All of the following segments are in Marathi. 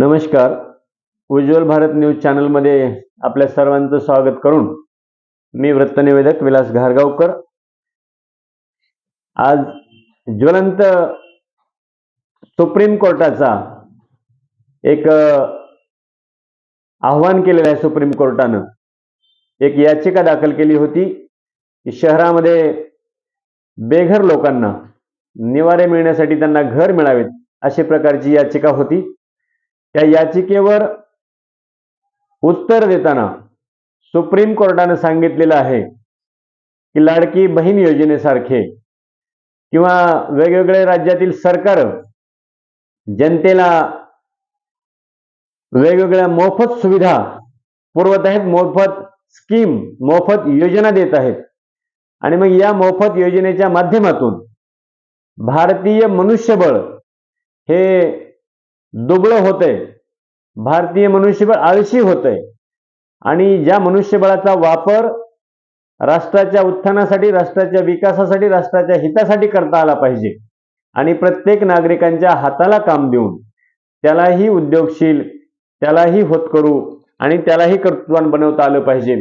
नमस्कार. उज्ज्वल भारत न्यूज चॅनलमध्ये आपल्या सर्वांचं स्वागत करून मी वृत्तनिवेदक विलास घारगावकर. आज ज्वलंत सुप्रीम कोर्टाचा एक आव्हान केलेलं आहे सुप्रीम कोर्टानं. एक याचिका दाखल केली होती की शहरामध्ये बेघर लोकांना निवारे मिळण्यासाठी त्यांना घर मिळावेत अशी प्रकारची याचिका होती. त्या याचिकेवर उत्तर देताना सुप्रीम कोर्टानं सांगितलेलं आहे की लाडकी बहीण योजनेसारखे किंवा वेगवेगळे राज्यातील सरकार जनतेला वेगवेगळ्या मोफत सुविधा पुरवत आहेत मोफत स्कीम मोफत योजना देत आहेत. आणि मग या मोफत योजनेच्या माध्यमातून भारतीय मनुष्यबळ हे दुबळं होतंय भारतीय मनुष्यबळ आळशी होतंय आणि ज्या मनुष्यबळाचा वापर राष्ट्राच्या उत्थानासाठी राष्ट्राच्या विकासासाठी राष्ट्राच्या हितासाठी करता आला पाहिजे आणि प्रत्येक नागरिकांच्या हाताला काम देऊन त्यालाही उद्योगशील त्यालाही होतकरू आणि त्यालाही कर्तृत्वान बनवता आलं पाहिजे.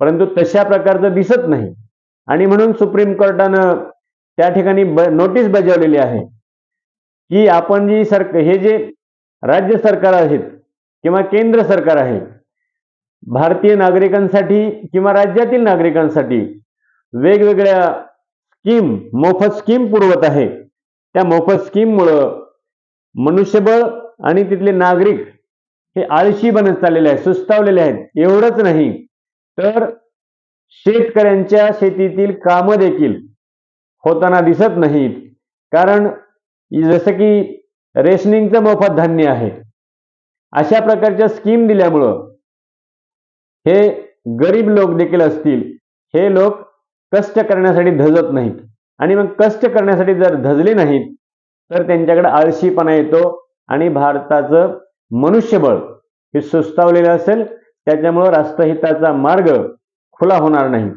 परंतु तशा प्रकारचं दिसत नाही. आणि म्हणून सुप्रीम कोर्टानं त्या ठिकाणी ब नोटीस बजावलेली आहे की आपण जी सर हे जे राज्य सरकार आहेत किंवा केंद्र सरकार आहे भारतीय नागरिकांसाठी किंवा राज्यातील नागरिकांसाठी वेगवेगळ्या स्कीम मोफत स्कीम पुरवत आहे. त्या मोफत स्कीममुळं मनुष्यबळ आणि तिथले नागरिक हे आळशी बनत चाललेले आहेत सुस्तावलेले आहेत. एवढंच नाही तर शेतकऱ्यांच्या शेतीतील कामं देखील होताना दिसत नाहीत. कारण जसं की रेशनिंगचं मोफत धान्य आहे. अशा प्रकारच्या स्कीम दिल्यामुळं हे गरीब लोक देखील असतील हे लोक कष्ट करण्यासाठी धजत नाहीत. आणि मग कष्ट करण्यासाठी जर धजले नाहीत तर त्यांच्याकडे आळशीपणा येतो आणि भारताचं मनुष्यबळ हे सुस्तावलेलं असेल त्याच्यामुळं राष्ट्रहिताचा मार्ग खुला होणार नाही.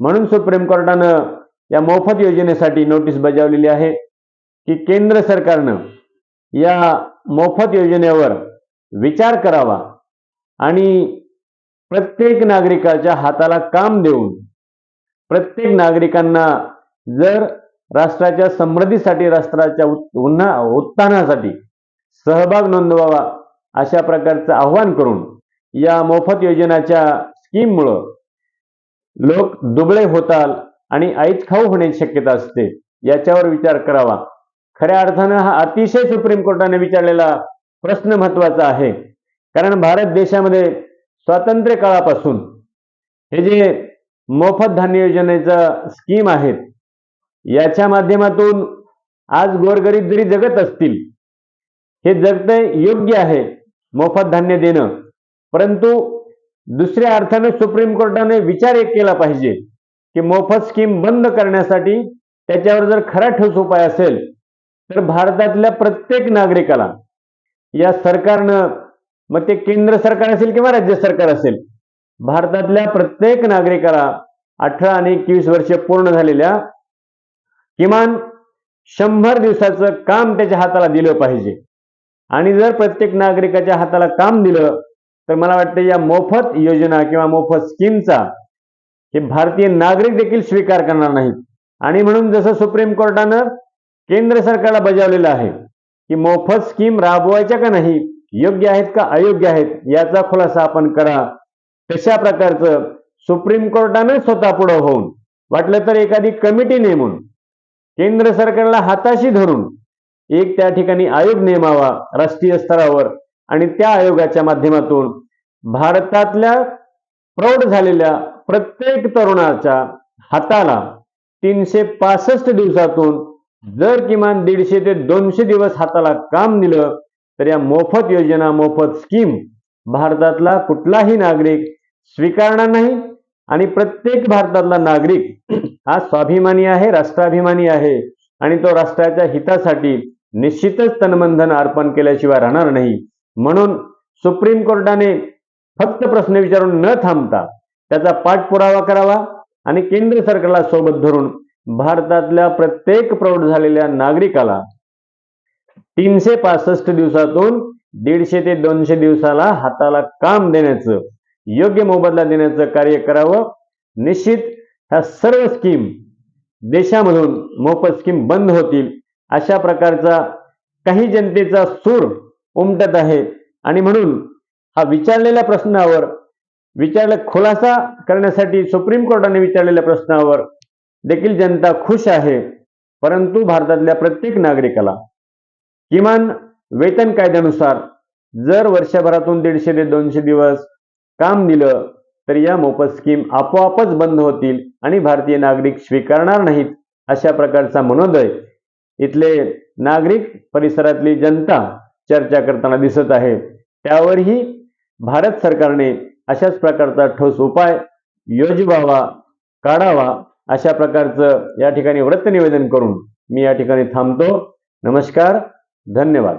म्हणून सुप्रीम कोर्टानं या मोफत योजनेसाठी नोटीस बजावलेली आहे की केंद्र सरकारनं या मोफत योजनेवर विचार करावा आणि प्रत्येक नागरिकाच्या हाताला काम देऊन प्रत्येक नागरिकांना जर राष्ट्राच्या समृद्धीसाठी राष्ट्राच्या उन्हा उत्थानासाठी सहभाग नोंदवावा अशा प्रकारचं आव्हान करून या मोफत योजनाच्या स्कीममुळं लोक दुबळे होताल आणि आईच खाऊ होण्याची शक्यता असते याच्यावर विचार करावा. खऱ्या अर्थानं हा अतिशय सुप्रीम कोर्टाने विचारलेला प्रश्न महत्त्वाचा आहे. कारण भारत देशामध्ये स्वातंत्र्य काळापासून हे जे मोफत धान्य योजनेचं स्कीम आहेत याच्या माध्यमातून आज गोरगरीब जरी जगत असतील हे जगते योग्य आहे मोफत धान्य देणं. परंतु दुसऱ्या अर्थाने सुप्रीम कोर्टाने विचार एक केला पाहिजे की मोफत स्कीम बंद करण्यासाठी त्याच्यावर जर खरा ठोस उपाय असेल तर भारतातल्या प्रत्येक नागरिकाला या सरकारनं मग ते केंद्र सरकार असेल किंवा राज्य सरकार असेल भारतातल्या प्रत्येक नागरिकाला अठरा आणि एकवीस वर्ष पूर्ण झालेल्या किमान शंभर दिवसाचं काम त्याच्या हाताला दिलं पाहिजे. आणि जर प्रत्येक नागरिकाच्या हाताला काम दिलं तर मला वाटतं या मोफत योजना किंवा मोफत स्कीमचा हे भारतीय नागरिक देखील स्वीकार करणार नाहीत. आणि म्हणून जसं सुप्रीम कोर्टानं केंद्र सरकारला बजावलेलं आहे की मोफत स्कीम राबवायच्या का नाही योग्य आहेत का अयोग्य आहेत याचा खुलासा आपण करा. तशा प्रकारचं? सुप्रीम कोर्टाने स्वतः पुढं होऊन वाटलं तर एखादी कमिटी नेमून केंद्र सरकारला हाताशी धरून एक त्या ठिकाणी आयोग नेमावा राष्ट्रीय स्तरावर आणि त्या आयोगाच्या माध्यमातून भारतातल्या प्रौढ झालेल्या प्रत्येक तरुणाच्या हाताला तीनशे पासष्ट दिवसातून जर किमान दीडशे ते दोनशे दिवस हाताला काम दिलं तर या मोफत योजना मोफत स्कीम भारतातला कुठलाही नागरिक स्वीकारणार नाही. आणि प्रत्येक भारतातला नागरिक हा स्वाभिमानी आहे राष्ट्राभिमानी आहे. आणि तो राष्ट्राच्या हितासाठी निश्चितच तनबंधन अर्पण केल्याशिवाय राहणार नाही. म्हणून सुप्रीम कोर्टाने फक्त प्रश्न विचारून न थांबता त्याचा पाठपुरावा करावा आणि केंद्र सरकारला सोबत धरून भारतातल्या प्रत्येक प्रौढ झालेल्या नागरिकाला तीनशे पासष्ट दिवसातून दीडशे ते दोनशे दिवसाला हाताला काम देण्याचं योग्य मोबदला देण्याचं कार्य करावं. निश्चित ह्या सर्व स्कीम देशामधून मोफत स्कीम बंद होतील अशा प्रकारचा काही जनतेचा सूर उमटत आहे. आणि म्हणून हा विचारलेल्या प्रश्नावर विचारला खुलासा करण्यासाठी सुप्रीम कोर्टाने विचारलेल्या प्रश्नावर देखील जनता खुश आहे परंतु भारतातल्या प्रत्येक नागरिकाला किमान वेतन कायद्यानुसार जर वर्षभरातून दीडशे ते दोनशे दिवस काम दिलं तर या मोफत स्कीम आपोआपच बंद होतील आणि भारतीय नागरिक स्वीकारणार नाहीत अशा प्रकारचा मनोदय इथले नागरिक परिसरातली जनता चर्चा करताना दिसत आहे. त्यावरही भारत सरकारने अशाच प्रकारचा ठोस उपाय योजवावा काढावा अशा प्रकारचं या ठिकाणी वृत्त निवेदन करून मी या ठिकाणी थांबतो. नमस्कार धन्यवाद.